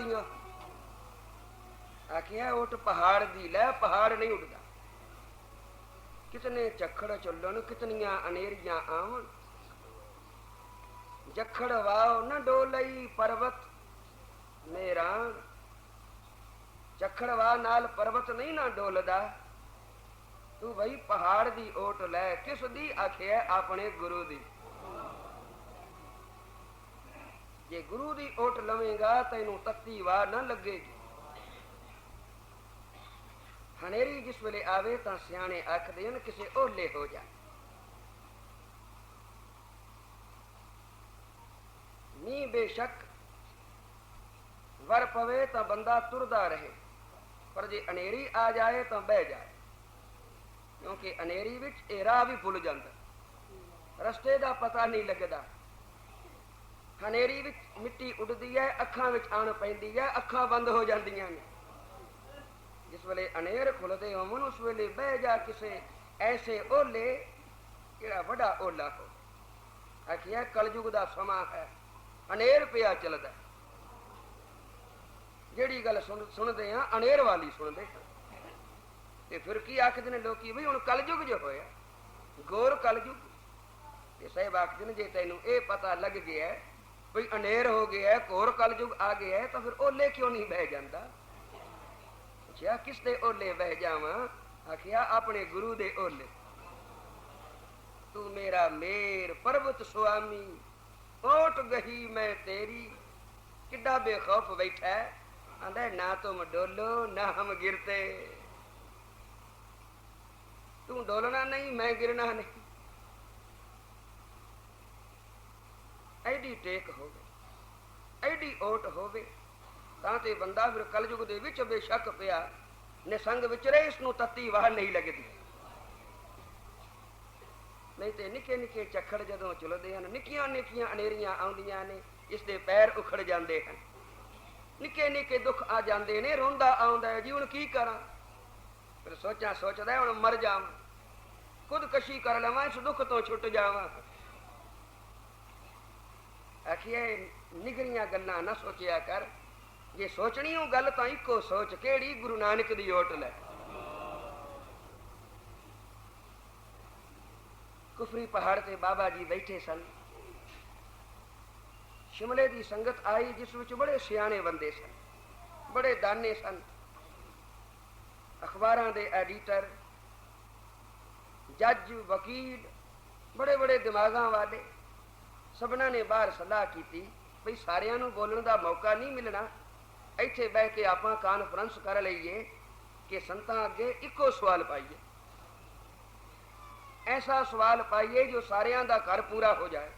ਛੱਤਾਂ ਆਖਿਆ ਓਟ ਪਹਾੜ ਦੀ, ਲੈ ਪਹਾੜ ਨਹੀਂ ਉੱਡਦਾ। ਕਿਤਨੇ ਝੱਖੜ ਚੱਲਣ, ਕਿਤਨੀਆਂ ਅਨੇਰੀਆਂ ਆਵਣ ਜਖੜ ਵਾਓ ਨਾ ਡੋਲਈ ਪਰਬਤ, ਮੇਰਾ। ਝੱਖੜ ਨਾਲ ਪਰਵਤ ਨਹੀਂ ਨਾ ਡੋਲਦਾ। ਤੂੰ ਬਈ ਪਹਾੜ ਦੀ ਓਟ ਲੈ, ਕਿਸ ਦੀ? ਆਖਿਆ, ਆਪਣੇ ਗੁਰੂ ਦੀ। ਜੇ ਗੁਰੂ ਦੀ ਓਟ ਲਵੇਂਗਾ, ਤੈਨੂੰ ਤੱਤੀ ਵਾਰ ਨਾ ਲੱਗੇਗੀ। ਹਨੇਰੀ ਜਿਸ ਵੇਲੇ ਆਵੇ, ਤਾਂ ਸਿਆਣੇ ਆਖਦੇ ਹਨ, ਕਿਸੇ ਓਲੇ ਹੋ ਜਾ। ਨੀ ਬੇਸ਼ੱਕ ਵਰ ਪਵੇ, ਤਾਂ ਬੰਦਾ ਤੁਰਦਾ ਰਹੇ। ਪਰ ਜੇ ਹਨੇਰੀ ਆ ਜਾਏ, ਤਾਂ ਬਹਿ ਜਾਏ ਕਿਉਂਕਿ ਹਨੇਰੀ ਵਿੱਚ ਇਹ ਰਾਹ ਵੀ ਭੁੱਲ ਜਾਂਦਾ। ਰਸਤੇ ਦਾ ਪਤਾ ਨਹੀਂ ਲੱਗਦਾ। ਹਨੇਰੀ ਵਿੱਚ ਮਿੱਟੀ ਉੱਡਦੀ ਹੈ, ਅੱਖਾਂ ਵਿੱਚ ਆਣ ਪੈਂਦੀ ਹੈ, ਅੱਖਾਂ ਬੰਦ ਹੋ ਜਾਂਦੀਆਂ ਨੇ। ਜਿਸ ਵੇਲੇ ਅਨੇਰ ਖੁੱਲਦੇ ਹੋਵਨ ਉਸ ਵੇਲੇ ਬਹਿ ਜਾ ਕਿਸੇ ਐਸੇ ਓਲੇ ਜਿਹੜਾ ਵੱਡਾ ਓਲਾ ਹੋ ਆਖਿਆ ਕਲਯੁਗ ਦਾ ਸਮਾਂ ਹੈ, ਅਨੇਰ ਪਿਆ ਚੱਲਦਾ। ਜਿਹੜੀ ਗੱਲ ਸੁਣ, ਸੁਣਦੇ ਆ ਅਨੇਰ ਵਾਲੀ ਸੁਣਦੇ ਹਾਂ। ਤੇ ਫਿਰ ਕੀ ਆਖਦੇ ਨੇ ਲੋਕੀ, ਵੀ ਹੁਣ ਕਲਯੁਗ ਜੋ ਹੋਇਆ, ਗੋਰ ਕਲਯੁਗ। ਤੇ ਸਾਹਿਬ ਆਖਦੇ ਨੇ, ਜੇ ਤੈਨੂੰ ਇਹ ਪਤਾ ਲੱਗ ਗਿਆ ਕੋਈ ਅਨੇਰ ਹੋ ਗਿਆ ਹੈ ਘੋਰ ਕਲਯੁਗ ਆ ਗਿਆ ਹੈ ਤਾਂ ਫਿਰ ਓਲੇ ਕਿਉਂ ਨਹੀਂ ਬਹਿ ਜਾਂਦਾ? ਪੁੱਛਿਆ ਕਿਸ ਦੇ ਓਲੇ ਬਹਿ ਜਾਵਾਂ? ਆਖਿਆ, ਆਪਣੇ ਗੁਰੂ ਦੇ ਓਲੇ ਤੂੰ ਮੇਰਾ ਮੇਰ ਪਰਬਤ ਸੁਆਮੀ, ਓਟ ਗਈ ਮੈਂ ਤੇਰੀ। ਕਿੱਡਾ ਬੇਖੌਫ ਬੈਠਾ ਹੈ? ਆਂਦਾ, ਨਾ ਤੁਮ ਡੋਲੋ, ਨਾ ਹਮ ਗਿਰਤੇ। ਤੂੰ ਡੋਲਣਾ ਨਹੀਂ, ਮੈਂ ਗਿਰਣਾ ਨਹੀਂ। ਐਡੀ ਟੇਕ ਹੋਵੇ, ਐਡੀ ਓਟ ਹੋਵੇ, ਤਾਂ ਤੇ ਬੰਦਾ ਫਿਰ ਕਲਯੁਗ ਦੇ ਵਿੱਚ ਬੇਸ਼ੱਕ ਪਿਆ, ਨਿਸੰਗ ਵਿੱਚ ਰਹੇ ਇਸ ਨੂੰ ਤੱਤੀ ਵਾਹ ਨਹੀਂ ਲੱਗਦੀ। ਨਹੀਂ ਤੇ ਨਿੱਕੇ ਨਿੱਕੇ ਚੱਖੜ ਜਦੋਂ ਚੁਲਦੇ ਹਨ, ਨਿੱਕੀਆਂ ਨਿੱਕੀਆਂ ਅਨੇਰੀਆਂ ਆਉਂਦੀਆਂ ਨੇ ਇਸ ਦੇ ਪੈਰ ਉਖੜ ਜਾਂਦੇ ਹਨ। ਨਿੱਕੇ ਨਿੱਕੇ ਦੁੱਖ ਆ ਜਾਂਦੇ ਨੇ, ਰੋਂਦਾ ਆਉਂਦਾ ਹੈ, ਜੀ ਹੁਣ ਕੀ ਕਰਾਂ? ਫਿਰ ਸੋਚਾਂ ਸੋਚਦਾ ਹੁਣ ਮਰ ਜਾਵਾਂ। ਖੁਦਕਸ਼ੀ ਕਰ ਲਵਾਂ, ਇਸ ਦੁੱਖ ਤੋਂ ਛੁੱਟ ਜਾਵਾਂ। ਆਖੀਏ ਨਿਗਰੀਆਂ ਗੱਲਾਂ ਨਾ ਸੋਚਿਆ ਕਰ ਜੇ ਸੋਚਣੀ ਉਹ ਗੱਲ ਤਾਂ ਇੱਕੋ ਸੋਚ ਕਿਹੜੀ ਗੁਰੂ ਨਾਨਕ ਦੀ ਓਟ ਲੈ ਕੁਫਰੀ ਪਹਾੜ ਤੇ ਬਾਬਾ ਜੀ ਬੈਠੇ ਸਨ ਸ਼ਿਮਲੇ ਦੀ ਸੰਗਤ ਆਈ ਜਿਸ ਵਿੱਚ ਬੜੇ ਸਿਆਣੇ ਬੰਦੇ ਸਨ ਬੜੇ ਦਾਨੇ ਸਨ ਅਖਬਾਰਾਂ ਦੇ ਐਡੀਟਰ ਜੱਜ ਵਕੀਲ ਬੜੇ ਬੜੇ ਦਿਮਾਗਾਂ ਵਾਲੇ ਸਭਨਾਂ ਨੇ ਬਾਹਰ ਸਲਾਹ ਕੀਤੀ ਭਈ ਸਾਰਿਆਂ ਨੂੰ ਬੋਲਣ ਦਾ ਮੌਕਾ ਨਹੀਂ ਮਿਲਣਾ। ਇੱਥੇ ਬਹਿ ਕੇ ਆਪਾਂ ਕਾਨਫਰੰਸ ਕਰ ਲਈਏ ਕਿ ਸੰਤਾਂ ਅੱਗੇ ਇੱਕੋ ਸਵਾਲ ਪਾਈਏ। ਐਸਾ ਸਵਾਲ ਪਾਈਏ ਜੋ ਸਾਰਿਆਂ ਦਾ ਘਰ ਪੂਰਾ ਹੋ ਜਾਏ।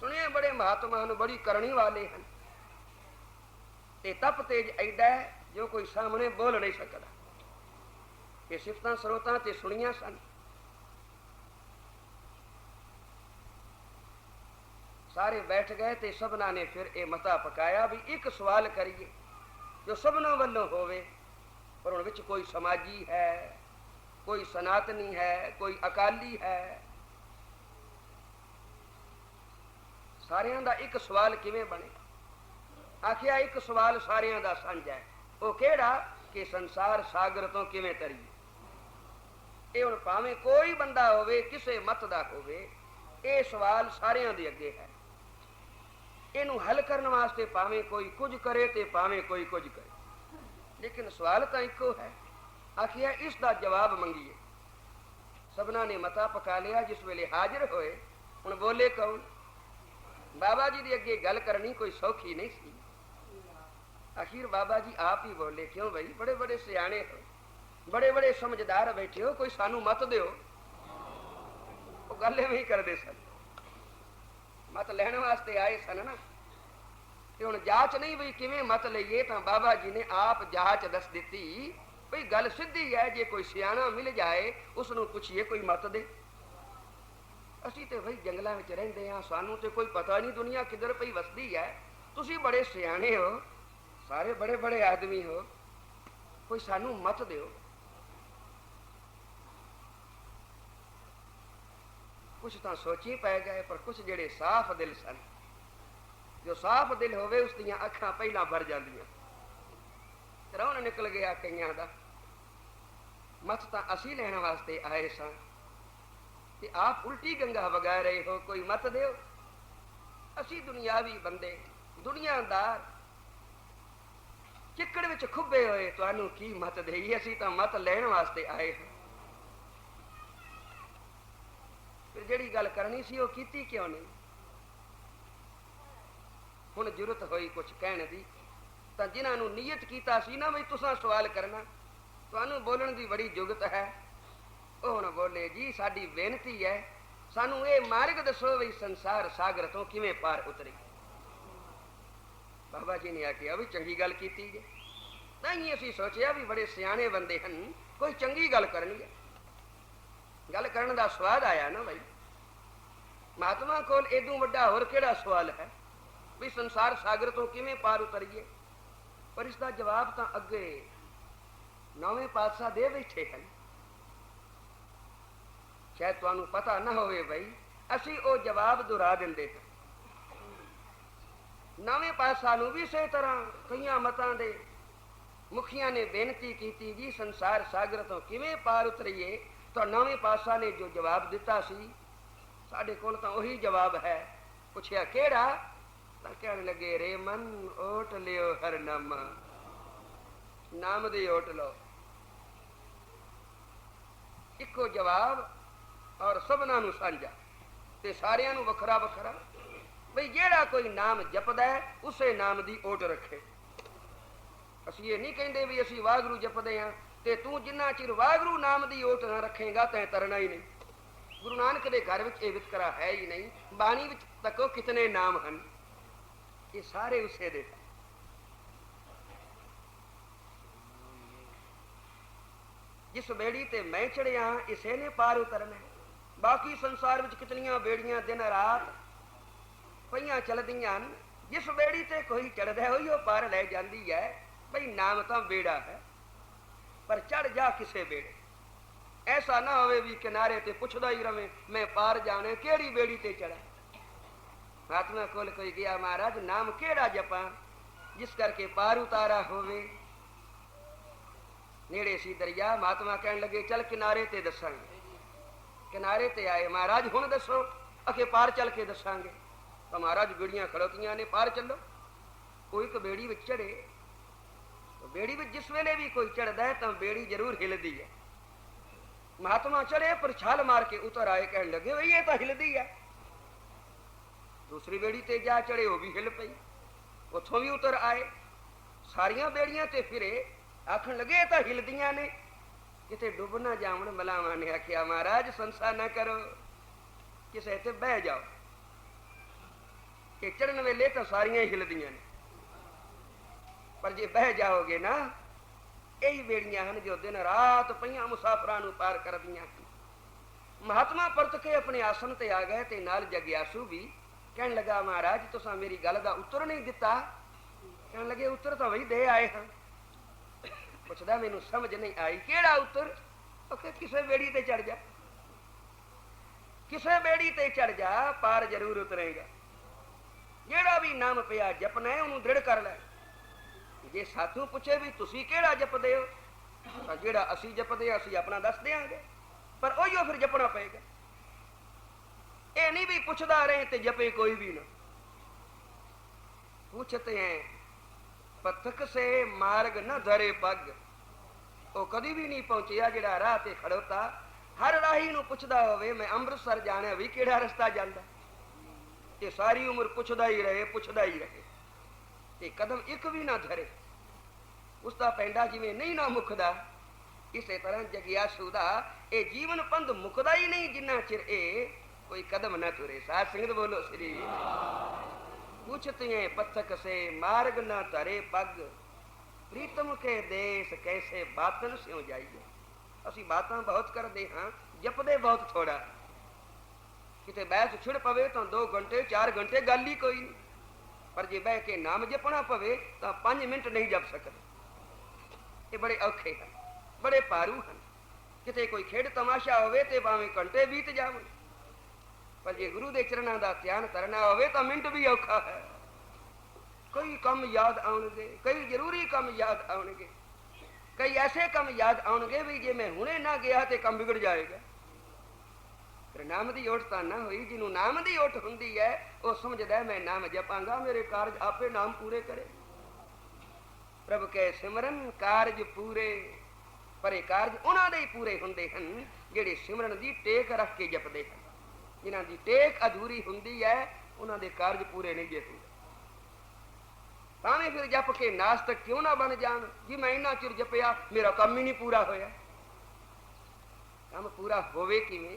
ਸੁਣਿਆ ਬੜੇ ਮਹਾਤਮਾ ਨੂੰ ਬੜੀ ਕਰਨੀ ਵਾਲੇ ਹਨ। ਤੇ ਤਪ ਤੇਜ ਐਡਾ ਹੈ ਜੋ ਕੋਈ ਸਾਹਮਣੇ ਬੋਲ ਨਹੀਂ ਸਕਦਾ। ਇਹ ਸਿਫਤਾਂ ਸਰੋਤਾਂ ਤੇ ਸੁਣੀਆਂ ਸਨ। ਸਾਰੇ ਬੈਠ ਗਏ ਤੇ ਸਭਨਾਂ ਨੇ ਫਿਰ ਇਹ ਮਤਾ ਪਕਾਇਆ ਵੀ ਇੱਕ ਸਵਾਲ ਕਰੀਏ, ਜੋ ਸਭਨਾਂ ਵੱਲੋਂ ਹੋਵੇ, ਪਰ ਹੁਣ ਵਿੱਚ ਕੋਈ ਸਮਾਜੀ ਹੈ, ਕੋਈ ਸਨਾਤਨੀ ਹੈ, ਕੋਈ ਅਕਾਲੀ ਹੈ। ਸਾਰਿਆਂ ਦਾ ਇੱਕ ਸਵਾਲ ਕਿਵੇਂ ਬਣੇ? ਆਖਿਆ, ਇੱਕ ਸਵਾਲ ਸਾਰਿਆਂ ਦਾ ਸਾਂਝਾ ਹੈ। ਉਹ ਕਿਹੜਾ? ਕਿ ਸੰਸਾਰ ਸਾਗਰ ਤੋਂ ਕਿਵੇਂ ਤਰੀਏ? ਇਹ ਹੁਣ ਭਾਵੇਂ ਕੋਈ ਬੰਦਾ ਹੋਵੇ, ਕਿਸੇ ਮਤ ਦਾ ਹੋਵੇ, ਇਹ ਸਵਾਲ ਸਾਰਿਆਂ ਦੇ ਅੱਗੇ ਹੈ। ਇਹਨੂੰ ਹੱਲ ਕਰਨ ਵਾਸਤੇ ਭਾਵੇਂ ਕੋਈ ਕੁਝ ਕਰੇ ਤੇ ਭਾਵੇਂ ਕੋਈ ਕੁਝ ਕਰੇ। ਲੇਕਿਨ ਸਵਾਲ ਤਾਂ ਇੱਕੋ ਹੈ। ਆਖਿਆ ਇਸ ਦਾ ਜਵਾਬ ਮੰਗੀਏ। ਸਭਨਾ ਨੇ ਮਤਾ ਪਕਾ ਲਿਆ, ਜਿਸ ਵੇਲੇ ਹਾਜ਼ਰ ਹੋਏ। ਹੁਣ ਬੋਲੇ ਕੌਣ? ਬਾਬਾ ਜੀ ਦੀ ਅੱਗੇ ਗੱਲ ਕਰਨੀ ਕੋਈ ਸੌਖੀ ਨਹੀਂ ਸੀ। ਆਖਿਰ ਬਾਬਾ ਜੀ ਆਪ ਹੀ ਬੋਲੇ, ਕਿਉਂ ਭਾਈ ਬੜੇ ਬੜੇ ਸਿਆਣੇ ਹੋ। ਬੜੇ ਬੜੇ ਸਮਝਦਾਰ ਬੈਠੇ ਹੋ। ਕੋਈ ਸਾਨੂੰ ਮਤ ਦਿਓ। ਉਹ ਗੱਲ ਐਵੇਂ ਹੀ ਕਰਦੇ ਸਨ। ਮਤ ਲੈਣ ਵਾਸਤੇ ਆਏ ਸਨ ਨਾ। ਤੇ ਹੁਣ ਜਾਚ ਨਹੀਂ ਵੀ ਕਿਵੇਂ ਮਤ ਲਈਏ ਤਾਂ ਬਾਬਾ ਜੀ ਨੇ ਆਪ ਜਾਚ ਦੱਸ ਦਿੱਤੀ ਭਈ ਗੱਲ ਸਿੱਧੀ ਹੈ, ਜੇ ਕੋਈ ਸਿਆਣਾ ਮਿਲ ਜਾਏ ਉਸ ਨੂੰ ਪੁੱਛੀਏ ਕੋਈ ਮਤ ਦੇ। ਅਸੀਂ ਤੇ ਭਈ ਜੰਗਲਾਂ ਵਿੱਚ ਰਹਿੰਦੇ ਆ ਸਾਨੂੰ ਤੇ ਕੋਈ ਪਤਾ ਨਹੀਂ ਦੁਨੀਆ ਕਿੱਧਰ ਪਈ ਵਸਦੀ ਹੈ। ਤੁਸੀਂ ਬੜੇ ਸਿਆਣੇ ਹੋ, ਸਾਰੇ ਬੜੇ ਬੜੇ ਆਦਮੀ ਹੋ। ਕੋਈ ਸਾਨੂੰ ਮਤ ਦਿਓ। ਕੁਝ ਤਾਂ ਸੋਚੀ ਪੈ ਗਏ ਪਰ ਕੁਝ ਜਿਹੜੇ ਸਾਫ਼ ਦਿਲ ਸਨ, ਜੋ ਸਾਫ਼ ਦਿਲ ਹੋਵੇ, ਉਸ ਦੀਆਂ ਅੱਖਾਂ ਪਹਿਲਾਂ ਭਰ ਜਾਂਦੀਆਂ। ਰੌਣ ਨਿਕਲ ਗਿਆ ਕਈਆਂ ਦਾ। ਮਤ ਤਾਂ ਅਸੀਂ ਲੈਣ ਵਾਸਤੇ ਆਏ ਸਾਂ ਤੇ ਆਪ ਉਲਟੀ ਗੰਗਾ ਵਗਾ ਰਹੇ ਹੋ, ਕੋਈ ਮਤ ਦਿਓ। ਅਸੀਂ ਦੁਨਿਆਵੀ ਬੰਦੇ, ਦੁਨੀਆਦਾਰ। ਚਿੱਕੜ ਵਿੱਚ ਖੁੱਬੇ ਹੋਏ, ਤੁਹਾਨੂੰ ਕੀ ਮਤ ਦੇਈ? ਅਸੀਂ ਤਾਂ ਮਤ ਲੈਣ ਵਾਸਤੇ ਆਏ ਹਾਂ। ਫਿਰ ਜਿਹੜੀ ਗੱਲ ਕਰਨੀ ਸੀ ਉਹ ਕੀਤੀ ਕਿਉਂ ਨਹੀਂ? ਹੁਣ ਜ਼ਰੂਰਤ ਹੋਈ ਕੁਝ ਕਹਿਣ ਦੀ, ਤਾਂ ਜਿਨ੍ਹਾਂ ਨੂੰ ਨੀਅਤ ਕੀਤਾ ਸੀ ਨਾ ਵੀ ਤੁਸੀਂ ਸਵਾਲ ਕਰਨਾ, ਤੁਹਾਨੂੰ ਬੋਲਣ ਦੀ ਬੜੀ ਜੁਗਤ ਹੈ। ਉਹ ਹੁਣ ਬੋਲੇ, ਜੀ, ਸਾਡੀ ਬੇਨਤੀ ਹੈ, ਸਾਨੂੰ ਇਹ ਮਾਰਗ ਦੱਸੋ ਵੀ ਸੰਸਾਰ ਸਾਗਰ ਤੋਂ ਕਿਵੇਂ ਪਾਰ ਉਤਰੀ। ਬਾਬਾ ਜੀ ਨੇ ਆਖਿਆ ਵੀ ਚੰਗੀ ਗੱਲ ਕੀਤੀ ਜੇ। ਤਾਂ ਹੀ ਅਸੀਂ ਸੋਚਿਆ ਵੀ ਬੜੇ ਸਿਆਣੇ ਬੰਦੇ ਹਨ, ਕੋਈ ਚੰਗੀ ਗੱਲ ਕਰਨੀ ਹੈ। ਗੱਲ ਕਰਨ ਦਾ ਸਵਾਦ ਆਇਆ ਨਾ ਭਾਈ ਮਹਾਤਮਾ ਕੋਲ ਇਦੋਂ ਵੱਡਾ ਹੋਰ ਕਿਹੜਾ ਸਵਾਲ ਹੈ ਵੀ ਸੰਸਾਰ ਸਾਗਰ ਤੋਂ ਕਿਵੇਂ ਪਾਰ ਉਤਰੀਏ? ਪਰ ਇਸ ਦਾ ਜਵਾਬ ਤਾਂ ਅੱਗੇ ਨੌਵੇਂ ਪਾਤਸ਼ਾਹ ਦੇ ਬੈਠੇ ਹਨ। ਸ਼ਾਇਦ ਤੁਹਾਨੂੰ ਪਤਾ ਨਾ ਹੋਵੇ ਬਈ, ਅਸੀਂ ਉਹ ਜਵਾਬ ਦੁਹਰਾ ਦਿੰਦੇ ਹਾਂ। ਨਵੇਂ ਪਾਤਸ਼ਾਹ ਨੂੰ ਵੀ ਇਸੇ ਤਰ੍ਹਾਂ ਕਈਆਂ ਮਤਾਂ ਦੇ ਮੁਖੀਆਂ ਨੇ ਬੇਨਤੀ ਕੀਤੀ ਜੀ, ਸੰਸਾਰ ਸਾਗਰ ਤੋਂ ਕਿਵੇਂ ਪਾਰ ਉਤਰੀਏ? ਤਾਂ ਨਵੇਂ ਪਾਤਸ਼ਾਹ ਨੇ ਜੋ ਜਵਾਬ ਦਿੱਤਾ ਸੀ, ਸਾਡੇ ਕੋਲ ਤਾਂ ਉਹੀ ਜਵਾਬ ਹੈ। ਪੁੱਛਿਆ, ਕਿਹੜਾ? ਤਾਂ ਕਹਿਣ ਲੱਗੇ ਰੇ ਮਨ ਓਟ ਲਿਓ ਹਰ ਨਾਮ ਨਾਮ ਦੇ ਓਟ ਲਓ। ਇੱਕੋ ਜਵਾਬ ਔਰ ਸਭਨਾਂ ਨੂੰ ਸਾਂਝਾ ਤੇ ਸਾਰਿਆਂ ਨੂੰ ਵੱਖਰਾ ਵੱਖਰਾ ਬਈ ਜਿਹੜਾ ਕੋਈ ਨਾਮ ਜਪਦਾ ਹੈ, ਉਸੇ ਨਾਮ ਦੀ ਓਟ ਰੱਖੇ। ਅਸੀਂ ਇਹ ਨਹੀਂ ਕਹਿੰਦੇ ਵੀ ਅਸੀਂ ਵਾਹਿਗੁਰੂ ਜਪਦੇ ਆਂ ਤੇ ਤੂੰ ਜਿੰਨਾ ਚਿਰ ਵਾਹਿਗੁਰੂ ਨਾਮ ਦੀ ਓਟ ਨਾ ਰੱਖੇਗਾ ਤੈਂ ਤਰਨਾ ਹੀ ਨਹੀਂ। ਗੁਰੂ ਨਾਨਕ ਦੇ ਘਰ ਵਿੱਚ ਇਹ ਵਿਤਕਰਾ ਹੈ ਹੀ ਨਹੀਂ, ਬਾਣੀ ਵਿੱਚ ਤੱਕੋ ਕਿਤਨੇ ਨਾਮ ਹਨ। ਇਹ ਸਾਰੇ ਉਸੇ ਦੇ ਜਿਸ ਬੇੜੀ ਤੇ ਮੈਂ ਚੜਿਆ, ਇਸੇ ਨੇ ਪਾਰ ਉਤਰਨਾ ਬਾਕੀ ਸੰਸਾਰ ਵਿੱਚ ਕਿਤਨੀਆਂ ਬੇੜੀਆਂ ਦਿਨ ਰਾਤ ਪਈਆਂ ਚਲਦੀਆਂ ਹਨ। ਜਿਸ ਬੇੜੀ ਤੇ ਕੋਈ ਚੜਦਾ ਹੈ, ਉਹੀ ਉਹ ਪਾਰ ਲੈ ਜਾਂਦੀ ਹੈ। ਭਈ ਨਾਮ ਤਾਂ ਬੇੜਾ ਹੈ, ਪਰ ਚੜ ਜਾ ਕਿਸੇ ਬੇੜੇ ਐਸਾ ਨਾ ਹੋਵੇ ਵੀ ਕਿਨਾਰੇ ਤੇ ਪੁੱਛਦਾ ਹੀ ਰਵੇ, ਮੈਂ ਪਾਰ ਜਾਣੇ, ਕਿਹੜੀ ਬੇੜੀ ਤੇ ਚੜਾ ਮਹਾਤਮਾ ਕੋਲ ਕੋਈ ਗਿਆ ਮਹਾਰਾਜ, ਨਾਮ ਕਿਹੜਾ ਜਪਾਂ? ਜਿਸ ਕਰਕੇ ਪਾਰ ਉਤਾਰਾ ਹੋਵੇ। ਨੇੜੇ ਸੀ ਦਰਿਆ, ਮਹਾਤਮਾ ਕਹਿਣ ਲੱਗੇ, ਚੱਲ ਕਿਨਾਰੇ ਤੇ ਦੱਸਾਂਗੇ। ਕਿਨਾਰੇ ਤੇ ਆਏ ਮਹਾਰਾਜ, ਹੁਣ ਦੱਸੋ, ਅਖੇ ਪਾਰ ਚੱਲ ਕੇ ਦੱਸਾਂਗੇ। ਤਾਂ ਮਹਾਰਾਜ ਬੇੜੀਆਂ ਖੜੋਤੀਆਂ ਨੇ, ਪਾਰ ਚੱਲੋ। ਕੋਈ ਇੱਕ ਬੇੜੀ ਵਿੱਚ ਚੜੇ ਬੇੜੀ ਵਿੱਚ ਜਿਸ ਵੇਲੇ ਵੀ ਕੋਈ ਚੜਦਾ ਹੈ ਤਾਂ ਬੇੜੀ ਜ਼ਰੂਰ ਹਿਲਦੀ ਹੈ ਮਹਾਤਮਾ ਚੜੇ ਪਰ ਛਾਲ ਮਾਰ ਕੇ ਉਤਰ ਆਏ ਕਹਿਣ ਲੱਗੇ ਵੀ ਇਹ ਤਾਂ ਹਿਲਦੀ ਹੈ ਦੂਸਰੀ ਬੇੜੀ ਤੇ ਜਾ ਚੜੇ ਉਹ ਵੀ ਹਿਲ ਪਈ ਉੱਥੋਂ ਵੀ ਉਤਰ ਆਏ ਸਾਰੀਆਂ ਬੇੜੀਆਂ ਤੇ ਫਿਰੇ ਆਖਣ ਲੱਗੇ ਇਹ ਤਾਂ ਹਿਲਦੀਆਂ ਨੇ ਕਿਤੇ ਡੁੱਬ ਨਾ ਜਾਵਣ ਮਲਾਵਾਂ ਨੇ ਆਖਿਆ ਮਹਾਰਾਜ ਸੰਸਾ ਨਾ ਕਰੋ ਕਿਸੇ ਤੇ ਬਹਿ ਜਾਓ ਕਿ ਚੜਨ ਵੇਲੇ ਤਾਂ ਸਾਰੀਆਂ ਹੀ ਹਿਲਦੀਆਂ ਨੇ ਪਰ ਜੇ ਬਹਿ ਜਾਓਗੇ ਨਾ, ਇਹੀ ਵੇੜੀਆਂ ਹਨ ਜੋ ਦਿਨ ਰਾਤ ਪਈਆਂ ਮੁਸਾਫਰਾਂ ਨੂੰ ਪਾਰ ਕਰਦੀਆਂ ਮਹਾਤਮਾ ਪਰਤ ਕੇ ਆਪਣੇ ਆਸਨ ਤੇ ਆ ਗਏ ਤੇ ਨਾਲ ਜਗਿਆਸੂ ਵੀ ਕਹਿਣ ਲੱਗਾ, ਮਹਾਰਾਜ, ਤੁਸੀਂ ਮੇਰੀ ਗੱਲ ਦਾ ਉੱਤਰ ਨਹੀਂ ਦਿੱਤਾ। ਕਹਿਣ ਲੱਗੇ, ਉੱਤਰ ਤਾਂ ਵਈ ਦੇ ਆਏ ਹਾਂ। ਪੁੱਛਦਾ, ਮੈਨੂੰ ਸਮਝ ਨਹੀਂ ਆਈ, ਕਿਹੜਾ ਉੱਤਰ? ਉਹ ਕਿਸੇ ਬੇੜੀ ਤੇ ਚੜ ਜਾ। ਕਿਸੇ ਬੇੜੀ ਤੇ ਚੜ ਜਾ, ਪਾਰ ਜ਼ਰੂਰ ਉਤਰੇਗਾ। ਜਿਹੜਾ ਵੀ ਨਾਮ ਪਿਆ ਜਪਣਾ ਉਹਨੂੰ ਦ੍ਰਿੜ ਕਰ ਲੈ। ਜੇ ਸਾਥੋਂ ਪੁੱਛੇ ਵੀ ਤੁਸੀਂ ਕਿਹੜਾ ਜਪਦੇ ਹੋ, ਤਾਂ ਜਿਹੜਾ ਅਸੀਂ ਜਪਦੇ ਆ ਅਸੀਂ ਆਪਣਾ ਦੱਸ ਦੇਾਂਗੇ ਪਰ ਉਹੀਓ ਫਿਰ ਜਪਣਾ ਪਏਗਾ। ਇਹ ਨਹੀਂ ਵੀ ਪੁੱਛਦਾ ਰਹੇ ਤੇ ਜਪੇ ਕੋਈ ਵੀ ਨਾ। ਪੁੱਛਤੇ ਹੈ ਪਥਕ ਸੇ ਮਾਰਗ ਨਾ ਧਰੇ ਪੱਗ। ਉਹ ਕਦੀ ਵੀ ਨਹੀਂ ਪਹੁੰਚਿਆ ਜਿਹੜਾ ਰਾਹ ਤੇ ਖੜੋਤਾ। ਹਰ ਰਾਹੀ ਨੂੰ ਪੁੱਛਦਾ ਹੋਵੇ, ਮੈਂ ਅੰਮ੍ਰਿਤਸਰ ਜਾਣਾ, ਵੀ ਕਿਹੜਾ ਰਸਤਾ ਜਾਂਦਾ? ਤੇ ਸਾਰੀ ਉਮਰ ਪੁੱਛਦਾ ਹੀ ਰਹੇ, ਪੁੱਛਦਾ ਹੀ ਰਹੇ। ਤੇ ਕਦਮ ਇੱਕ ਵੀ ਨਾ ਧਰੇ। ਉਸ ਦਾ ਪੈਂਡਾ ਜਿਵੇਂ ਨਹੀਂ ਨਾ ਮੁਖਦਾ ਇਸੇ ਤਰ੍ਹਾਂ ਜਗਿਆਸੂ ਦਾ ਇਹ ਜੀਵਨ ਪੰਧ ਮੁਕਦਾ ਹੀ ਨਹੀਂ, ਜਿੰਨਾ ਚਿਰ ਇਹ ਕੋਈ ਕਦਮ ਨਾ ਤੁਰੇ। ਸਾਧ ਸਿੰਘ ਬੋਲੋ ਸ੍ਰੀ। ਪੁੱਛਤੀਏ ਪੱਥਕ ਸੇ ਮਾਰਗ ਨਾ ਧਰੇ ਪੱਗ। ਪ੍ਰੀਤਮ ਕੇ ਦੇਸ ਕੈਸੇ ਬਾਤਨ ਸਿਉ ਜਾਈਏ। ਅਸੀਂ ਬਾਤਾਂ ਬਹੁਤ ਕਰਦੇ ਹਾਂ, ਜਪਦੇ ਬਹੁਤ ਥੋੜਾ ਕਿਤੇ ਬਹਿਸ ਛੁੜ ਪਵੇ ਤਾਂ 2 ਘੰਟੇ 4 ਘੰਟੇ ਗੱਲ ਹੀ ਕੋਈ ਨਹੀਂ ਪਰ ਜੇ ਬਹਿ ਕੇ ਨਾਮ ਜਪਣਾ ਪਵੇ ਤਾਂ 5 ਮਿੰਟ ਨਹੀਂ ਜਪ ਸਕਦੇ। ਇਹ ਬੜੇ ਔਖੇ ਹਨ, ਬੜੇ ਭਾਰੂ ਹਨ। ਕਿਤੇ ਕੋਈ ਖੇਡ ਤਮਾਸ਼ਾ ਹੋਵੇ ਤੇ ਭਾਵੇਂ ਘੰਟੇ ਬੀਤ ਜਾਵਣ। ਪਰ ਜੇ ਗੁਰੂ ਦੇ ਚਰਨਾਂ ਦਾ ਧਿਆਨ ਕਰਨਾ ਹੋਵੇ ਤਾਂ ਮਿੰਟ ਵੀ ਔਖਾ ਹੈ। ਕਈ ਕੰਮ ਯਾਦ ਆਉਣਗੇ, ਕਈ ਜ਼ਰੂਰੀ ਕੰਮ ਯਾਦ ਆਉਣਗੇ। ਕਈ ਐਸੇ ਕੰਮ ਯਾਦ ਆਉਣਗੇ ਵੀ ਜੇ ਮੈਂ ਹੁਣੇ ਨਾ ਗਿਆ ਤੇ ਕੰਮ ਵਿਗੜ ਜਾਏਗਾ। ਪਰ ਨਾਮ ਦੀ ਓਟ ਤਾਂ ਨਾ ਹੋਈ, ਜਿਹਨੂੰ ਨਾਮ ਦੀ ਓਟ ਹੁੰਦੀ ਹੈ, ਉਹ ਸਮਝਦਾ ਮੈਂ ਨਾਮ ਜਪਾਂਗਾ, ਮੇਰੇ ਕਾਰਜ ਆਪੇ ਨਾਮ ਪੂਰੇ ਕਰੇ। ਪ੍ਰਭ ਕੇ ਸਿਮਰਨ ਕਾਰਜ ਪੂਰੇ ਪਰ ਇਹ ਕਾਰਜ ਉਹਨਾਂ ਦੇ ਹੀ ਪੂਰੇ ਹੁੰਦੇ ਹਨ, ਜਿਹੜੇ ਸਿਮਰਨ ਦੀ ਟੇਕ ਰੱਖ ਕੇ ਜਪਦੇ ਹਨ। ਜਿਨ੍ਹਾਂ ਦੀ ਟੇਕ ਅਧੂਰੀ ਹੁੰਦੀ ਹੈ, ਉਹਨਾਂ ਦੇ ਕਾਰਜ ਪੂਰੇ ਨਹੀਂ ਜੇ ਹੁੰਦੇ। ਭਾਵੇਂ ਫਿਰ ਜਪ ਕੇ ਨਾਸਤਕ ਕਿਉਂ ਨਾ ਬਣ ਜਾਣ, ਜੀ ਮੈਂ ਇੰਨਾ ਚਿਰ ਜਪਿਆ, ਮੇਰਾ ਕੰਮ ਹੀ ਨਹੀਂ ਪੂਰਾ ਹੋਇਆ। ਕੰਮ ਪੂਰਾ ਹੋਵੇ ਕਿਵੇਂ?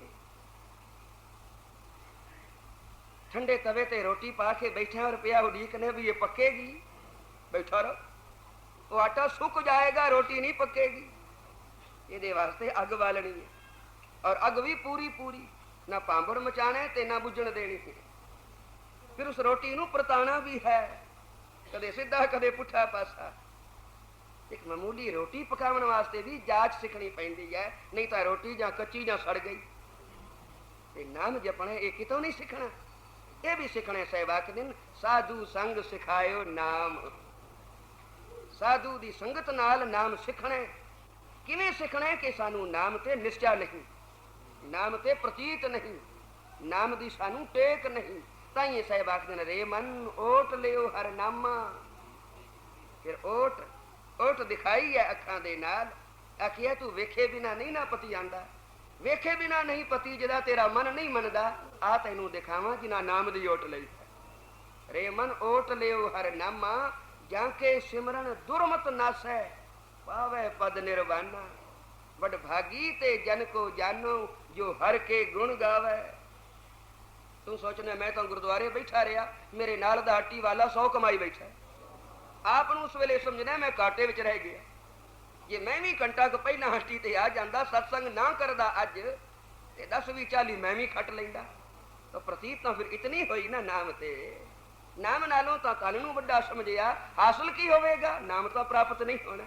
ਠੰਡੇ ਤਵੇ ਤੇ ਰੋਟੀ ਪਾ ਕੇ ਬੈਠਿਆ ਉਡੀਕ ਨੇ ਵੀ ਇਹ ਪੱਕੇਗੀ? ਬੈਠਾ ਰਹੋ। ਉਹ ਆਟਾ ਸੁੱਕ ਜਾਏਗਾ, ਰੋਟੀ ਨਹੀਂ ਪੱਕੇਗੀ। ਇਹਦੇ ਵਾਸਤੇ ਅੱਗ ਬਾਲਣੀ ਹੈ। ਔਰ ਅੱਗ ਵੀ ਪੂਰੀ ਪੂਰੀ। ਨਾ ਪਾਂਬੜ ਮਚਾਣੇ ਤੇ ਨਾ ਬੁੱਝਣ ਦੇਣੀ ਫਿਰ ਉਸ ਰੋਟੀ ਨੂੰ ਪਰਤਾਣਾ ਵੀ ਹੈ। ਕਦੇ ਸਿੱਧਾ, ਕਦੇ ਪੁੱਠਾ ਪਾਸਾ। ਇੱਕ ਮਾਮੂਲੀ ਰੋਟੀ ਪਕਾਉਣ ਵਾਸਤੇ ਵੀ ਜਾਂਚ ਸਿੱਖਣੀ ਪੈਂਦੀ ਹੈ। ਨਹੀਂ ਤਾਂ ਰੋਟੀ ਜਾਂ ਕੱਚੀ ਜਾਂ ਸੜ ਗਈ। ਤੇ ਨਾਮ ਜਪਣਾ, ਇਹ ਕਿਤੋਂ ਨਹੀਂ ਸਿੱਖਣਾ? ਇਹ ਵੀ ਸਿੱਖਣੇ ਸਹਿਬਾਕ ਦਿਨ, ਸਾਧੂ ਸੰਗ ਸਿਖਾਇਓ ਨਾਮ। ਸਾਧੂ ਦੀ ਸੰਗਤ ਨਾਲ ਨਾਮ ਸਿੱਖਣਾ। ਕਿਵੇਂ ਸਿੱਖਣਾ ਕਿ ਸਾਨੂੰ ਨਾਮ ਤੇ ਨਿਸ਼ਚਾ ਨਹੀਂ? ਨਾਮ ਤੇ ਪ੍ਰਤੀਤ ਨਹੀਂ। ਨਾਮ ਦੀ ਸਾਨੂੰ ਟੇਕ ਨਹੀਂ। ਤਾਂ ਇਹ ਸਾਹਿਬ ਆਖਦੇ ਨੇ, ਰੇ ਮਨ, ਓਟ ਲਿਓ ਹਰ ਨਾਮਾ। ਫਿਰ ਓਟ ਓਟ ਦਿਖਾਈ ਹੈ ਅੱਖਾਂ ਦੇ ਨਾਲ। ਆਖਿਆ, ਤੂੰ ਵੇਖੇ ਬਿਨਾ ਨਹੀਂ ਨਾ ਪਤੀ ਆਂਦਾ। ਵੇਖੇ ਬਿਨਾ ਨਹੀਂ ਪਤੀ, ਜਿਹਦਾ ਤੇਰਾ ਮਨ ਨਹੀਂ ਮੰਨਦਾ। ਆ ਤੈਨੂੰ ਦਿਖਾਵਾਂ ਜਿਨਾ ਨਾਮ ਦੀ ਓਟ ਲਈ ਹੈ। ਰੇ ਮਨ, ਓਟ ਲਿਓ ਹਰ ਨਾਮਾ। ਜਾਂ ਕੇ ਸਿਮਰਨ ਦੁਰਮਤ ਨਾਸੈ, ਪਾਵੇ ਪਦ ਨਿਰਵਾਨਾ। ਬੜ ਭਾਗੀ ਤੇ ਜਨ ਕੋ ਜਾਨੋ, ਜੋ ਹਰ ਕੇ ਗੁਣ ਗਾਵੇ। ਤੂੰ ਸੋਚਣਾ ਮੈਂ ਤਾਂ ਗੁਰਦੁਆਰੇ ਬੈਠਾ ਰਿਹਾ ਮੇਰੇ ਨਾਲ ਦਾ ਆਟੀ ਵਾਲਾ 100 ਕਮਾਈ ਬੈਠਾ। ਆਪ ਨੂੰ ਉਸ ਵੇਲੇ ਸਮਝਣਾ, ਮੈਂ ਕਾਟੇ ਵਿੱਚ ਰਹਿ ਗਿਆ। ਜੇ ਮੈਂ ਵੀ ਘੰਟਾ ਕੁ ਪਹਿਲਾਂ ਹੱਟੀ ਤੇ ਆ ਜਾਂਦਾ, ਸਤਸੰਗ ਨਾ ਕਰਦਾ ਅੱਜ, ਤੇ 10 ਵੀ 40 ਮੈਂ ਵੀ ਖੱਟ ਲੈਂਦਾ। ਤਾਂ ਪ੍ਰਤੀਤ ਤਾਂ ਫਿਰ ਇਤਨੀ ਹੋਈ ਨਾ ਨਾਮ ਤੇ। ਨਾਮ ਨਾਲੋਂ ਤਾਂ ਤਨ ਨੂੰ ਵੱਡਾ ਸਮਝਿਆ ਹਾਸਲ ਕੀ ਹੋਵੇਗਾ? ਨਾਮ ਤਾਂ ਪ੍ਰਾਪਤ ਨਹੀਂ ਹੋਣਾ।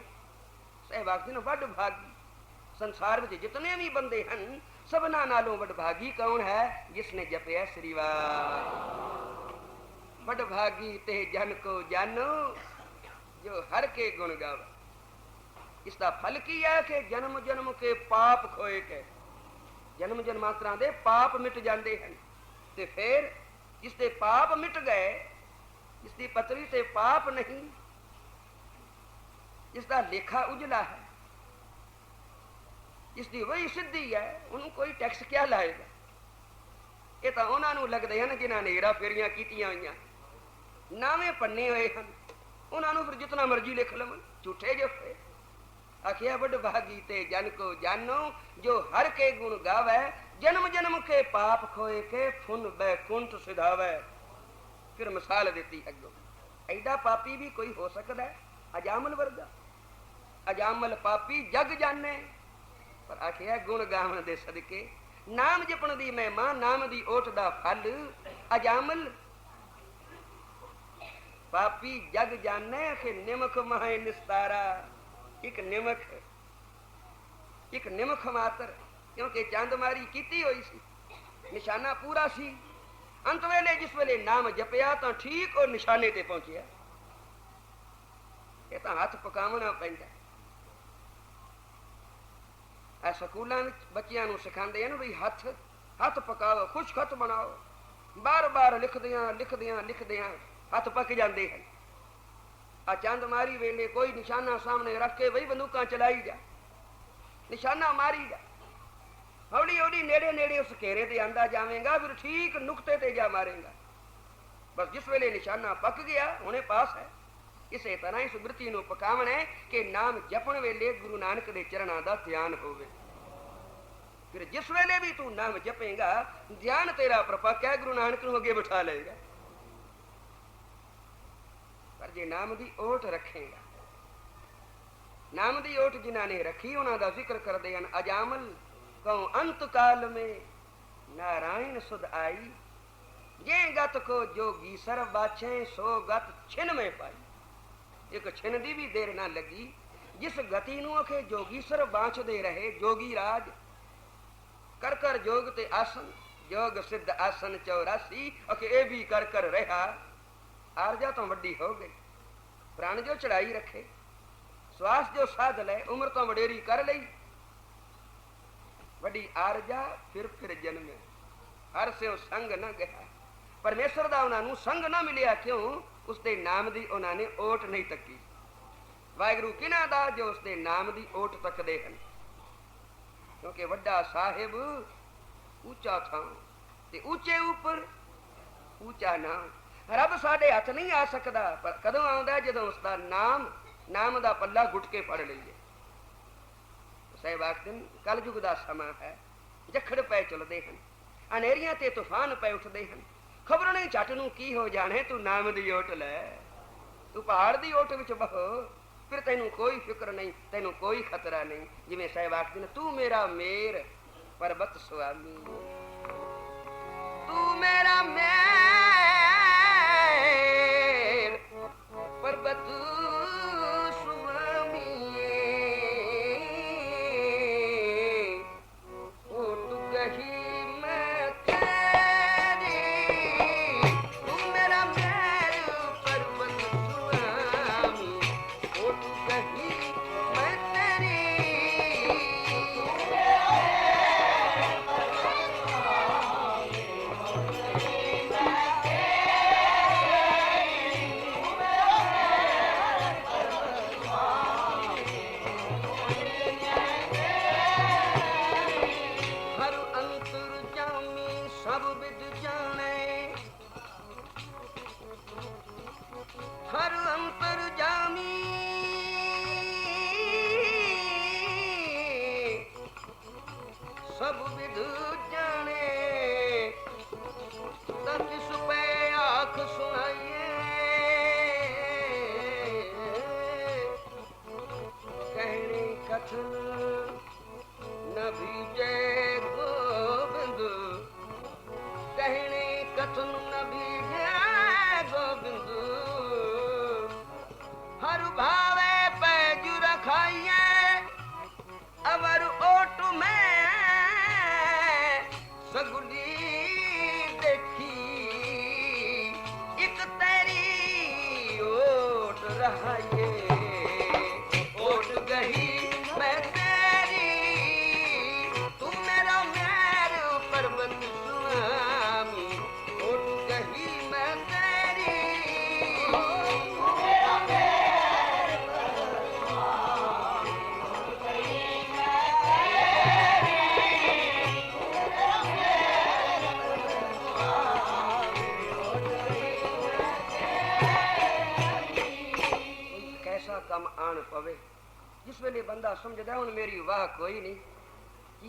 ਸਹਿਬਾਗ ਨੂੰ ਵੱਡ ਭਾਗੀ। ਸੰਸਾਰ ਵਿੱਚ ਜਿਤਨੇ ਵੀ ਬੰਦੇ ਹਨ, ਸਭਨਾ ਨਾਲੋਂ ਵਡਭਾਗੀ ਕੌਣ ਹੈ? ਜਿਸ ਨੇ ਜਪਿਆ ਸ੍ਰੀ ਵਾਹਿਗੁਰੂ ਵਡਭਾਗੀ ਤੇ ਜਨ ਕੋ ਜਾਨੋ, ਜੋ ਹਰ ਕੇ ਗੁਣ ਗਾਵੇ। ਇਸ ਦਾ ਫਲ ਕੀ ਹੈ ਕਿ ਜਨਮ ਜਨਮ ਕੇ ਪਾਪ ਖੋਏ ਕੇ ਜਨਮ ਜਨਮਾਂਤਰਾਂ ਦੇ ਪਾਪ ਮਿਟ ਜਾਂਦੇ ਹਨ। ਤੇ ਫਿਰ ਜਿਸ ਦੇ ਪਾਪ ਮਿਟ ਗਏ ਜਿਸ ਦੀ ਪਤਰੀ ਤੇ ਪਾਪ ਨਹੀਂ। ਜਿਸ ਦਾ ਲੇਖਾ ਉਜਲਾ ਹੈ। ਜਿਸ ਦੀ ਵਹੀ ਸਿੱਧੀ ਹੈ, ਉਹਨੂੰ ਕੋਈ ਟੈਕਸ ਕਿਆ ਲਾਏਗਾ? ਇਹ ਤਾਂ ਉਹਨਾਂ ਨੂੰ ਲੱਗਦੇ ਹਨ ਜਿਨ੍ਹਾਂ ਨੇ ਹੀਰਾ ਫੇਰੀਆਂ ਕੀਤੀਆਂ ਹੋਈਆਂ। ਨਾਵੇਂ ਪੰਨੇ ਹੋਏ ਹਨ। ਉਹਨਾਂ ਨੂੰ ਫਿਰ ਜਿਤਨਾ ਮਰਜ਼ੀ ਲਿਖ ਲਵਣ, ਝੂਠੇ ਜੋ ਹੋਏ। ਆਖਿਆ ਵੱਡ ਭਾਗੀ ਤੇ ਜਨ ਕੋ ਜਾਨੋ, ਜੋ ਹਰ ਕੇ ਗੁਣ ਗਾਵੇ, ਜਨਮ ਜਨਮ ਕੇ ਪਾਪ ਖੋਏ ਕੇ ਫੁਨ ਬੈਕੁੰਠ ਸਿਧਾਵੇ। ਫਿਰ ਮਿਸਾਲ ਦਿੱਤੀ ਅੱਗੋਂ। ਐਡਾ ਪਾਪੀ ਵੀ ਕੋਈ ਹੋ ਸਕਦਾ ਹੈ? ਅਜਾਮਲ ਵਰਗਾ। ਅਜਾਮਲ ਪਾਪੀ ਜਗ ਜਾਣੇ। ਪਰ ਆਖਿਆ, ਗੁਣ ਗਾਵਣ ਦੇ ਸਦਕੇ, ਨਾਮ ਜਪਣ ਦੀ ਮਹਿਮਾ, ਨਾਮ ਦੀ ਓਟ ਦਾ ਫਲ, ਅਜਾਮਲ ਪਾਪੀ ਜਗ ਜਾਣੇ ਕਿ ਨਿਮਕ ਮਹੈ ਨਿਸਤਾਰਾ। ਇੱਕ ਨਿਮਖ ਇੱਕ ਨਿਮਖ ਮਾਤਰ, ਕਿਉਂਕਿ ਚੰਦ ਮਾਰੀ ਕੀਤੀ ਹੋਈ ਸੀ। ਨਿਸ਼ਾਨਾ ਪੂਰਾ ਸੀ। ਅੰਤ ਵੇਲੇ ਜਿਸ ਵੇਲੇ ਨਾਮ ਜਪਿਆ ਤਾਂ ਠੀਕ ਉਹ ਨਿਸ਼ਾਨੇ ਤੇ ਪਹੁੰਚਿਆ। ਇਹ ਤਾਂ ਹੱਥ ਪਕਾਉਣਾ ਪੈਂਦਾ। ਐ ਸਕੂਲਾਂ ਵਿੱਚ ਬੱਚਿਆਂ ਨੂੰ ਸਿਖਾਉਂਦੇ ਹਨ ਵੀ ਹੱਥ ਹੱਥ ਪਕਾਓ ਖੁਸ਼ ਖਤ ਬਣਾਓ। ਬਾਰ-ਬਾਰ ਲਿਖਦਿਆਂ ਲਿਖਦਿਆਂ ਲਿਖਦਿਆਂ ਹੱਥ ਪੱਕ ਜਾਂਦੇ ਹਨ। ਆ ਚੰਦ ਮਾਰੀ ਵੇਲੇ ਕੋਈ ਨਿਸ਼ਾਨਾ ਸਾਹਮਣੇ ਰੱਖ ਕੇ ਬਈ ਬੰਦੂਕਾਂ ਚਲਾਈ ਜਾ। ਨਿਸ਼ਾਨਾ ਮਾਰੀ ਜਾ। ਹੌਲੀ ਹੌਲੀ ਨੇੜੇ ਨੇੜੇ ਉਸ ਘੇਰੇ ਤੇ ਆਂਦਾ ਜਾਵੇਂਗਾ, ਫਿਰ ਠੀਕ ਨੁਕਤੇ ਤੇ ਜਾ ਮਾਰੇਗਾ। ਬਸ ਜਿਸ ਵੇਲੇ ਨਿਸ਼ਾਨਾ ਪੱਕ ਗਿਆ, ਹੁਣੇ ਪਾਸ ਹੈ। ਇਸੇ ਤਰ੍ਹਾਂ ਇਸ ਬਿਰਤੀ ਨੂੰ ਪਕਾਵਣਾ ਕਿ ਨਾਮ ਜਪਣ ਵੇਲੇ ਗੁਰੂ ਨਾਨਕ ਦੇ ਚਰਨਾਂ ਦਾ ਧਿਆਨ ਹੋਵੇ। ਫਿਰ ਜਿਸ ਵੇਲੇ ਵੀ ਤੂੰ ਨਾਮ ਜਪੇਗਾ, ਧਿਆਨ ਤੇਰਾ ਪ੍ਰਪੱਕ ਹੈ, ਗੁਰੂ ਨਾਨਕ ਨੂੰ ਅੱਗੇ ਬਿਠਾ ਲਏਗਾ। ਪਰ ਜੇ ਨਾਮ ਦੀ ਓਟ ਰੱਖੇਗਾ, ਨਾਮ ਦੀ ਓਟ ਜਿਨ੍ਹਾਂ ਨੇ ਰੱਖੀ, ਉਹਨਾਂ ਦਾ ਜ਼ਿਕਰ ਕਰਦੇ ਹਨ, ਅਜਾਮਲ ਕਉ ਅੰਤ ਕਾਲ ਮੇ ਨਾਰਾਇਣ ਸੁਧ ਆਈ ਜੇ ਗਤ ਕੋ ਜੋਗੀ ਸਰਬ ਬਾਛੇ ਸੋ ਗਤ ਛਿਨ ਮੇ ਪਾਈ ਇੱਕ ਛਿਨ ਦੀ ਵੀ ਦੇਰ ਨਾ ਲੱਗੀ ਜਿਸ ਗਤੀ ਨੂੰ ਅਖੇ ਜੋਗੀ ਸਰਬ ਰਹੇ ਜੋਗੀ ਰਾਜ ਕਰ ਕਰ ਜੋਗ ਤੇ ਆਸਨ ਜੋਗ ਸਿੱਧ ਆਸਨ 84 ਅਖੇ ਇਹ ਵੀ ਕਰ ਕਰ ਰਿਹਾ ਆਰਜਾ ਤੋਂ ਵੱਡੀ ਹੋ ਗਈ ਪ੍ਰਾਣ ਜੋ ਚੜਾਈ ਰੱਖੇ ਸਵਾਸ ਜੋ ਸਾਧ ਲੈ ਉਮਰ ਤੋਂ ਵਡੇਰੀ ਕਰ ਲਈ ਵੱਡੀ ਆਰਜਾ ਫਿਰ ਫਿਰ ਜਨਮੇ ਹਰ ਸਿਓ ਸੰਗ ਨਾ ਗਿਆ। ਪਰਮੇਸ਼ਰ ਦਾ ਉਹਨਾਂ ਨੂੰ ਸੰਗ ਨਾ ਮਿਲਿਆ, ਕਿਉਂ? ਉਸ ਦੇ ਨਾਮ ਦੀ ਉਹਨਾਂ ਨੇ ਓਟ ਨਹੀਂ ਤੱਕੀ। ਵਾਹਿਗੁਰੂ ਕਿਨਾਂ ਦਾ ਜੋ ਉਸ ਦੇ ਨਾਮ ਦੀ ਓਟ ਤੱਕਦੇ ਹਨ? ਕਿਉਂਕਿ ਵੱਡਾ ਸਾਹਿਬ ਉੱਚਾ ਥਾਂ ਤੇ ਉੱਚੇ ਉੱਪਰ ਉੱਚਾ ਨਾਮ। ਰੱਬ ਸਾਡੇ ਹੱਥ ਨਹੀਂ ਆ ਸਕਦਾ, ਪਰ ਕਦੋਂ ਆਉਂਦਾ ਜਦੋਂ ਉਸ ਦਾ ਨਾਮ ਨਾਮ ਦਾ ਪੱਲਾ ਗੁੱਟ ਕੇ ਫੜ ਲਈਏ। ਸਹਿਬ ਕਲਯੁਗ ਦਾ ਸਮਾਂ ਹੈ, ਜਖੜ ਪੈ ਚਲਦੇ ਹਨ, ਹਨੇਰੀਆਂ ਤੇ ਤੂਫਾਨ ਪੈ ਉੱਠਦੇ ਹਨ। ਖਬਰ ਨਹੀਂ ਝਟ ਨੂੰ ਕੀ ਹੋ ਜਾਣੇ, ਤੂੰ ਨਾਮ ਦੀ ਓਟ ਲੈ। ਤੂੰ ਪਹਾੜ ਦੀ ਓਟ ਵਿੱਚ ਬਹੋ ਫਿਰ ਤੈਨੂੰ ਕੋਈ ਫਿਕਰ ਨਹੀਂ, ਤੈਨੂੰ ਕੋਈ ਖਤਰਾ ਨਹੀਂ, ਜਿਵੇਂ ਸਾਹਿਬ ਆਖਦੇ ਨੇ ਤੂੰ ਮੇਰਾ ਮੇਰ ਪਰਬਤ ਸੁਆਮੀ। ਤੂੰ ਮੇਰਾ ਮੇਰ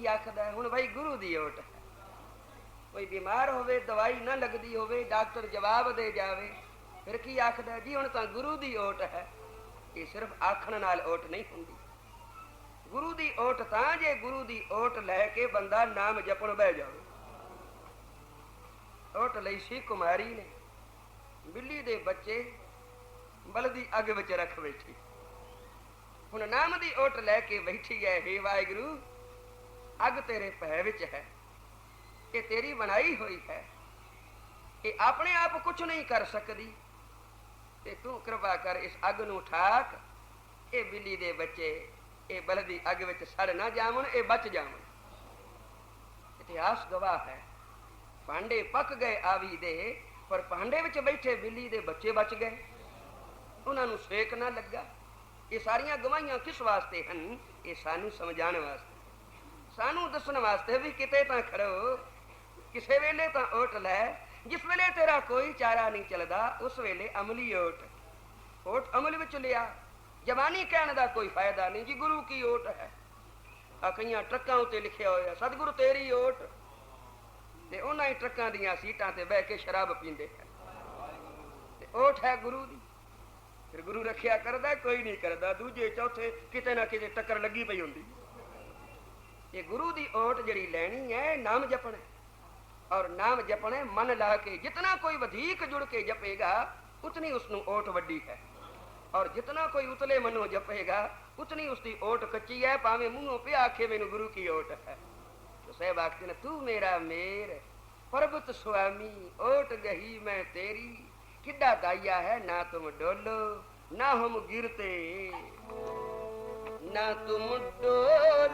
ਕੀ ਆਖਦਾ ਹੁਣ ਭਾਈ ਗੁਰੂ ਦੀ ਓਟ ਕੋਈ ਬਿਮਾਰ ਹੋਵੇ, ਦਵਾਈ ਨਾ ਲੱਗਦੀ ਹੋਵੇ, ਡਾਕਟਰ ਜਵਾਬ ਦੇ ਜਾਵੇ, ਫਿਰ ਕੀ ਆਖਦਾ ਜੀ, ਹੁਣ ਤਾਂ ਗੁਰੂ ਦੀ ਓਟ ਹੈ। ਇਹ ਸਿਰਫ ਆਖਣ ਨਾਲ ਓਟ ਨਹੀਂ ਹੁੰਦੀ। ਗੁਰੂ ਦੀ ਓਟ ਤਾਂ ਜੇ ਗੁਰੂ ਦੀ ਓਟ ਲੈ ਕੇ ਬੰਦਾ ਨਾਮ ਜਪਣ ਬਹਿ ਜਾਵੇ। ਓਟ ਲਈ ਸੀ ਕੁਮਾਰੀ ਨੇ। ਬਿੱਲੀ ਦੇ ਬੱਚੇ ਬਲਦੀ ਅੱਗ ਵਿੱਚ ਰੱਖ ਬੈਠੀ। ਹੁਣ ਨਾਮ ਦੀ ਓਟ ਲੈ ਕੇ ਬੈਠੀ ਹੈ, ਹੇ ਵਾਹਿਗੁਰੂ। ਅੱਗ ਤੇਰੇ ਭੈ ਵਿੱਚ ਹੈ ਇਹ ਤੇਰੀ ਬਣਾਈ ਹੋਈ ਹੈ ਇਹ ਆਪਣੇ ਆਪ ਕੁਝ ਨਹੀਂ ਕਰ ਸਕਦੀ। ਤੇ ਤੂੰ ਕਿਰਪਾ ਕਰ ਇਸ ਅੱਗ ਨੂੰ ਠਾਕ, ਇਹ ਬਿੱਲੀ ਦੇ ਬੱਚੇ, ਇਹ ਬਲਦੀ ਅੱਗ ਵਿੱਚ ਸੜ ਨਾ ਜਾਵਣ, ਇਹ ਬਚ ਜਾਵਣ। ਇਤਿਹਾਸ ਗਵਾਹ ਹੈ। ਭਾਂਡੇ ਪੱਕ ਗਏ ਆਵੀ ਦੇ, ਪਰ ਭਾਂਡੇ ਵਿੱਚ ਬੈਠੇ ਬਿੱਲੀ ਦੇ ਬੱਚੇ ਬਚ ਗਏ। ਉਹਨਾਂ ਨੂੰ ਸੇਕ ਨਾ ਲੱਗਾ। ਇਹ ਸਾਰੀਆਂ ਗਵਾਹੀਆਂ ਕਿਸ ਵਾਸਤੇ ਹਨ? ਇਹ ਸਾਨੂੰ ਸਮਝਾਉਣ ਵਾਸਤੇ। ਸਾਨੂੰ ਦੱਸਣ ਵਾਸਤੇ ਵੀ ਕਿਤੇ ਤਾਂ ਖੜੋ। ਕਿਸੇ ਵੇਲੇ ਤਾਂ ਓਟ ਲੈ, ਜਿਸ ਵੇਲੇ ਤੇਰਾ ਕੋਈ ਚਾਰਾ ਨਹੀਂ ਚੱਲਦਾ, ਉਸ ਵੇਲੇ ਅਮਲੀ ਓਟ। ਓਟ ਅਮਲ ਵਿੱਚ ਲਿਆ। ਜਵਾਨੀ ਕਹਿਣ ਦਾ ਕੋਈ ਫਾਇਦਾ ਨਹੀਂ ਜੀ, ਗੁਰੂ ਕੀ ਓਟ ਹੈ? ਆ ਕਈਆਂ ਟਰੱਕਾਂ ਉੱਤੇ ਲਿਖਿਆ ਹੋਇਆ, ਸਤਿਗੁਰੂ ਤੇਰੀ ਓਟ। ਤੇ ਉਹਨਾਂ ਹੀ ਟਰੱਕਾਂ ਦੀਆਂ ਸੀਟਾਂ ਤੇ ਬਹਿ ਕੇ ਸ਼ਰਾਬ ਪੀਂਦੇ ਹਨ। ਤੇ ਓਟ ਹੈ ਗੁਰੂ ਦੀ। ਫਿਰ ਗੁਰੂ ਰੱਖਿਆ ਕਰਦਾ, ਕੋਈ ਨਹੀਂ ਕਰਦਾ। ਦੂਜੇ, ਚੌਥੇ ਕਿਤੇ ਨਾ ਕਿਤੇ ਟੱਕਰ ਲੱਗੀ ਪਈ ਹੁੰਦੀ ਕਿ ਗੁਰੂ ਦੀ ਓਟ ਜਿਹੜੀ ਲੈਣੀ ਹੈ ਨਾਮ ਜਪਣਾ ਔਰ ਨਾਮ ਜਪਣਾ ਮਨ ਲਾ ਕੇ ਜਿਤਨਾ ਕੋਈ ਵਧੇਕ ਜੁੜ ਕੇ ਜਪੇਗਾ, ਉਤਨੀ ਉਸ ਨੂੰ ਓਟ ਵੱਡੀ ਹੈ। ਔਰ ਜਿਤਨਾ ਕੋਈ ਉਤਲੇ ਮਨੋਂ ਜਪੇਗਾ, ਉਤਨੀ ਉਸ ਦੀ ਓਟ ਕੱਚੀ ਹੈ, ਭਾਵੇਂ ਮੂੰਹੋਂ ਪਿਆ ਆਖੇ ਮੈਨੂੰ ਗੁਰੂ ਕੀ ਓਟ ਹੈ। ਤੋ ਸਹਿਬ ਆਖਦੇ ਨੇ, ਤੂੰ ਮੇਰਾ ਮੇਰ ਪਰਬਤ ਸੁਆਮੀ, ਓਟ ਗਹੀ ਮੈਂ ਤੇਰੀ। ਕਿੱਡਾ ਦਾਇਆ ਹੈ, ਨਾ ਤੂੰ ਡੋਲੋ, ਨਾ ਹਮ ਗਿਰਤੇ, ਨਾ ਤੂੰ ਡੋਲੋ।